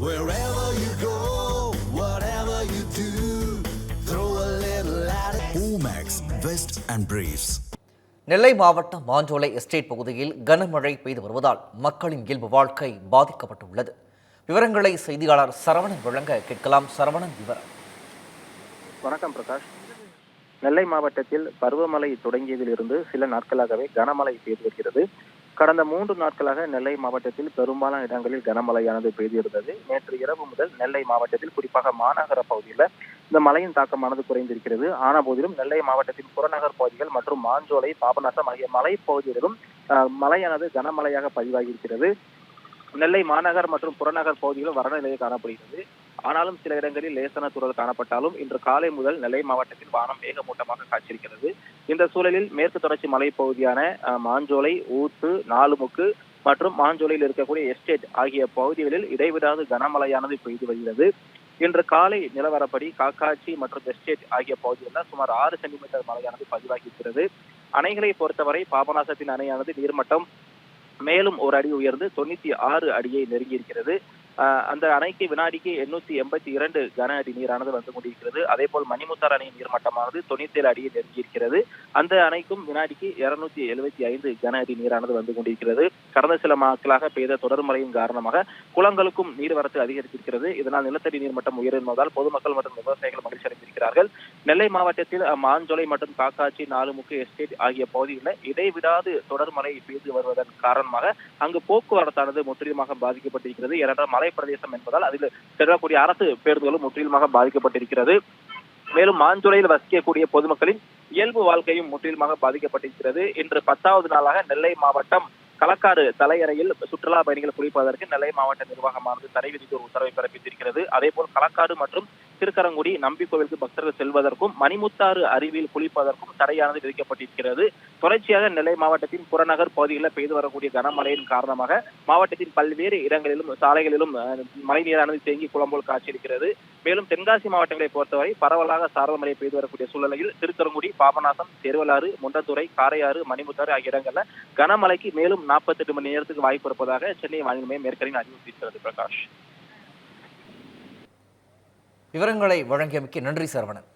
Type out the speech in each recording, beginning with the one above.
Wherever you go, whatever you do, throw a little at it. Omax, Vest and Briefs. நெல்லை மாவட்டம் Manjolai estate பகுதியில் கனமழை பெய்து வருவதால் மக்களின் இயல்பு வாழ்க்கை பாதிக்கப்பட்டுள்ளது விவரங்களை செய்தியாளர் சரவணன் வழங்க கேட்கலாம் சரவணன் விவரம் வணக்கம் பிரகாஷ் நெல்லை மாவட்டத்தில் பருவமழை தொடங்கியதிலிருந்து சில நாட்களாகவே கனமழை பெய்து வருகிறது கடந்த மூன்று நாட்களாக நெல்லை மாவட்டத்தில் பெரும்பாலான இடங்களில் கனமழையானது பெய்து இருந்தது நேற்று இரவு முதல் நெல்லை மாவட்டத்தில் குறிப்பாக மாநகர பகுதியில் இந்த மழையின் தாக்கமானது குறைந்திருக்கிறது. ஆன போதிலும் நெல்லை மாவட்டத்தின் புறநகர் பகுதிகள் மற்றும் மாஞ்சோலை பாபநாசம் ஆகிய மலை பகுதிகளிலும் மழையானது கனமழையாக பதிவாகி இருக்கிறது நெல்லை மாநகர் மற்றும் புறநகர் பகுதிகளில் வறண்ட காணப்படுகிறது. ஆனாலும் சில இடங்களில் லேசான தூறல் காணப்பட்டாலும் இன்று காலை முதல் நெல்லை மாவட்டத்தில் வானம் மேகமூட்டமாக காட்சியிருக்கிறது இந்த சூழலில் மேற்கு தொடர்ச்சி மலைப்பகுதியான அஹ், மாஞ்சோலை ஊத்து நாலுமுக்கு மற்றும் மாஞ்சோலையில் இருக்கக்கூடிய எஸ்டேட் ஆகிய பகுதிகளில் இடைவிடாது கனமழையானது பெய்து வருகிறது. இன்று காலை நிலவரப்படி காக்காட்சி மற்றும் எஸ்டேட் ஆகிய பகுதிகளில் சுமார் ஆறு சென்டிமீட்டர் மழையானது பதிவாகி இருக்கிறது அணைகளை பொறுத்தவரை பாபநாசத்தின் அணையானது நீர்மட்டம் மேலும் ஒரு அடி உயர்ந்து தொண்ணூத்தி ஆறு அடியை நெருங்கி இருக்கிறது அந்த அணைக்கு வினாடிக்கு எண்ணூத்தி எண்பத்தி இரண்டு கன அடி நீரானது வந்து கொண்டிருக்கிறது. அதே போல் மணிமுத்தார் அணையின் நீர்மட்டமானது தொண்ணூத்தி ஏழு அடியை நெருங்கியிருக்கிறது. அந்த அணைக்கும் வினாடிக்கு இருநூத்தி எழுபத்தி ஐந்து கன அடி நீரானது வந்து கொண்டிருக்கிறது. கடந்த சில நாட்களாக பெய்த தொடர் மழையின் காரணமாக குளங்களுக்கும் நீர்வரத்து அதிகரித்திருக்கிறது. இதனால் நிலத்தடி நீர்மட்டம் உயர்ந்ததால் பொதுமக்கள் மற்றும் விவசாயிகள் மகிழ்ச்சி அடைந்திருக்கிறார்கள் நெல்லை மாவட்டத்தில் மாஞ்சோலை மற்றும் காக்காச்சி நாலுமுக்கு எஸ்டேட் ஆகிய பகுதிகளில் இடைவிடாது தொடர் மழை பெய்து வருவதன் காரணமாக அங்கு போக்குவரத்தானது முற்றிலுமாக பாதிக்கப்பட்டிருக்கிறது. ஏனென்றால் மலை பிரதேசம் என்பதால் அதில் செல்லக்கூடிய அரசு பேருந்துகளும் முற்றிலுமாக பாதிக்கப்பட்டிருக்கிறது. மேலும் மாஞ்சோலையில் வசிக்கக்கூடிய பொதுமக்களின் இயல்பு வாழ்க்கையும் முற்றிலுமாக பாதிக்கப்பட்டிருக்கிறது. இன்று பத்தாவது நாளாக நெல்லை மாவட்டம் களக்காடு தலையறையில் சுற்றுலா பயணிகள் குளிப்பதற்கு நெல்லை மாவட்ட நிர்வாகமானது தடை விதித்து ஒரு உத்தரவை பிறப்பித்திருக்கிறது. அதேபோல் களக்காடு மற்றும் திருக்கரங்குடி நம்பி கோவிலுக்கு பக்தர்கள் செல்வதற்கும் மணிமுத்தாறு அருவியில் குளிப்பதற்கும் தடையானது விதிக்கப்பட்டிருக்கிறது. தொடர்ச்சியாக நெல்லை மாவட்டத்தின் புறநகர் பகுதிகளில் பெய்து வரக்கூடிய கனமழையின் காரணமாக மாவட்டத்தின் பல்வேறு இடங்களிலும் சாலைகளிலும் மழை மழைநீரானது தேங்கி குளம்போல் காட்சியிருக்கிறது மேலும் தென்காசி மாவட்டங்களை பொறுத்தவரை பரவலாக சாரல் மழை பெய்து வரக்கூடிய சூழ்நிலையில் திருக்கரங்குடி பாபநாசம் தெருவலாறு முண்டத்துறை காரையாறு மணிமுத்தாறு ஆகிய இடங்கள்ல கனமழைக்கு மேலும் நாற்பத்தெட்டு மணி நேரத்துக்கு வாய்ப்பு இருப்பதாக சென்னை வானிலை மையம் ஏற்கனவே அறிவித்திருக்கிறது பிரகாஷ். விவரங்களை வழங்கியமைக்கு நன்றி Saravanan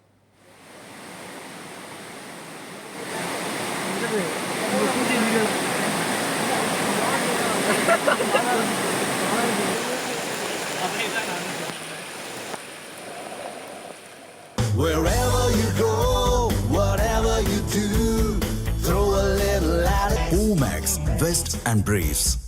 Wherever you go, whatever you do, throw a little at it. Omax, Vest and Briefs.